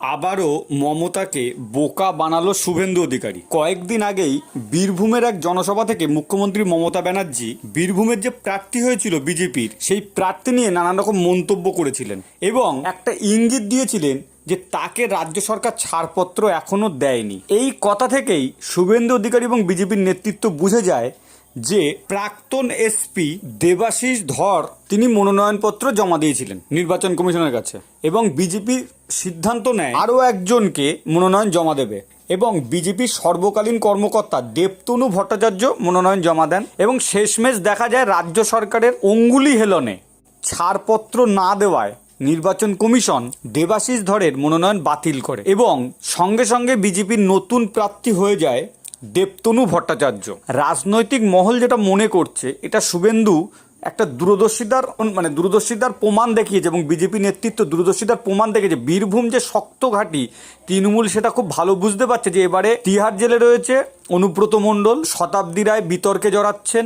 আবারও মমতাকে বোকা বানালো শুভেন্দু অধিকারী। কয়েকদিন আগেই বীরভূমের এক জনসভা থেকে মুখ্যমন্ত্রী মমতা ব্যানার্জি বীরভূমের যে প্রার্থী হয়েছিল বিজেপির, সেই প্রার্থী নিয়ে নানান রকম মন্তব্য করেছিলেন এবং একটা ইঙ্গিত দিয়েছিলেন যে তাকে রাজ্য সরকার ছাড়পত্র এখনও দেয়নি। এই কথা থেকেই শুভেন্দু অধিকারী এবং বিজেপির নেতৃত্ব বুঝে যায় যে প্রাক্তন এসপি দেবাশিস ধর তিনি মনোনয়নপত্র জমা দিয়েছিলেন নির্বাচন কমিশনের কাছে এবং বিজেপি সিদ্ধান্ত নেয় আরও একজনকে মনোনয়ন জমা দেবে এবং বিজেপির সর্বকালীন কর্মকর্তা দেবতনু ভট্টাচার্য মনোনয়ন জমা দেন এবং শেষমেশ দেখা যায় রাজ্য সরকারের অঙ্গুলি হেলনে ছাড়পত্র না দেওয়ায় নির্বাচন কমিশন দেবাশিস ধরের মনোনয়ন বাতিল করে এবং সঙ্গে সঙ্গে বিজেপির নতুন প্রার্থী হয়ে যায় দেবতনু ভট্টাচার্য। রাজনৈতিক মহল যেটা মনে করছে, এটা শুভেন্দু একটা দূরদর্শিতার মানে দূরদর্শিতার প্রমাণ দেখিয়েছে এবং বিজেপি নেতৃত্ব দূরদর্শিতার প্রমাণ দেখেছে বীরভূম যে শক্ত ঘাঁটি, তৃণমূল সেটা খুব ভালো বুঝতে পারছে যে এবারে তিহার জেলে রয়েছে অনুব্রত মণ্ডল, শতাব্দী রায় বিতর্কে জড়াচ্ছেন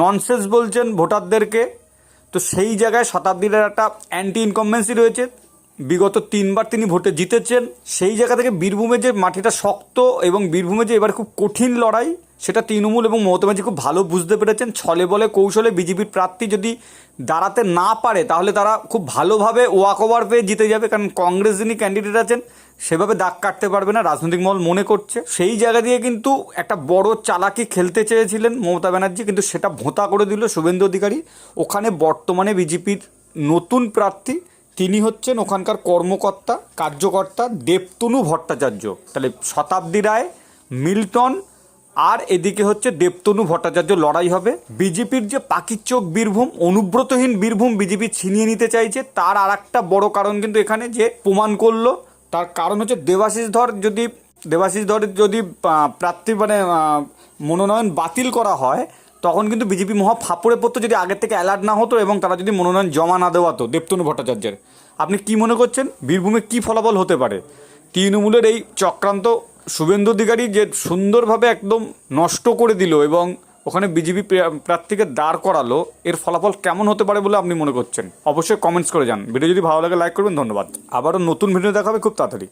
ননসেন্স বলছেন ভোটারদেরকে। তো সেই জায়গায় শতাব্দীর একটা অ্যান্টি ইনকমবেন্সি রয়েছে। বিগত তিনবার তিনি ভোটে জিতেছেন, সেই জায়গা থেকে বীরভূমে যে মাটিটা শক্ত এবং বীরভূমে যে এবার খুব কঠিন লড়াই, সেটা তৃণমূল এবং মমতা ব্যানার্জি খুব ভালো বুঝতে পেরেছেন। ছলে বলে কৌশলে বিজেপির প্রার্থী যদি দাঁড়াতে না পারে, তাহলে তারা খুব ভালোভাবে ওয়াক ওভার পেয়ে জিতে যাবে, কারণ কংগ্রেস যিনি ক্যান্ডিডেট আছেন, সেভাবে দাগ কাটতে পারবে না, রাজনৈতিক মহল মনে করছে। সেই জায়গা দিয়ে কিন্তু একটা বড় চালাকি খেলতে চেয়েছিলেন মমতা ব্যানার্জি, কিন্তু সেটা ভোঁতা করে দিল শুভেন্দু অধিকারী। ওখানে বর্তমানে বিজেপির নতুন প্রার্থী তিনি হচ্ছেন ওখানকার কর্মকর্তা, কার্যকর্তা দেবতনু ভট্টাচার্য। তাহলে শতাব্দী রায়, মিল্টন, আর এদিকে হচ্ছে দেবতনু ভট্টাচার্য লড়াই হবে। বিজেপির যে পাখির চোখ বীরভূম, অনুব্রতহীন বীরভূম বিজেপি ছিনিয়ে নিতে চাইছে, তার আর একটা বড় কারণ কিন্তু এখানে যে প্রমাণ করল। তার কারণ হচ্ছে দেবাশিস ধর যদি, দেবাশিস ধরের যদি প্রার্থী মানে মনোনয়ন বাতিল করা হয় তখন কিন্তু বিজেপি মহা ফাপড়ে পড়তো যদি আগের থেকে অ্যালার্ট না হতো এবং তারা যদি মনোনয়ন জমা না দেওয়াতো, দেবতনু ভট্টাচার্যের। আপনি কি মনে করছেন? বীরভূমে কি ফলাফল হতে পারে? তৃণমূলের এই চক্রান্ত শুভেন্দু অধিকারী যে সুন্দরভাবে একদম নষ্ট করে দিল এবং ওখানে বিজেপি প্রার্থীকে দাঁড় করালো, এর ফলাফল কেমন হতে পারে বলে আপনি মনে করছেন? অবশ্যই কমেন্টস করে যান ভিডিও যদি ভালো লাগে লাইক করবেন। ধন্যবাদ। আবারও নতুন ভিডিও দেখাবে খুব তাড়াতাড়ি।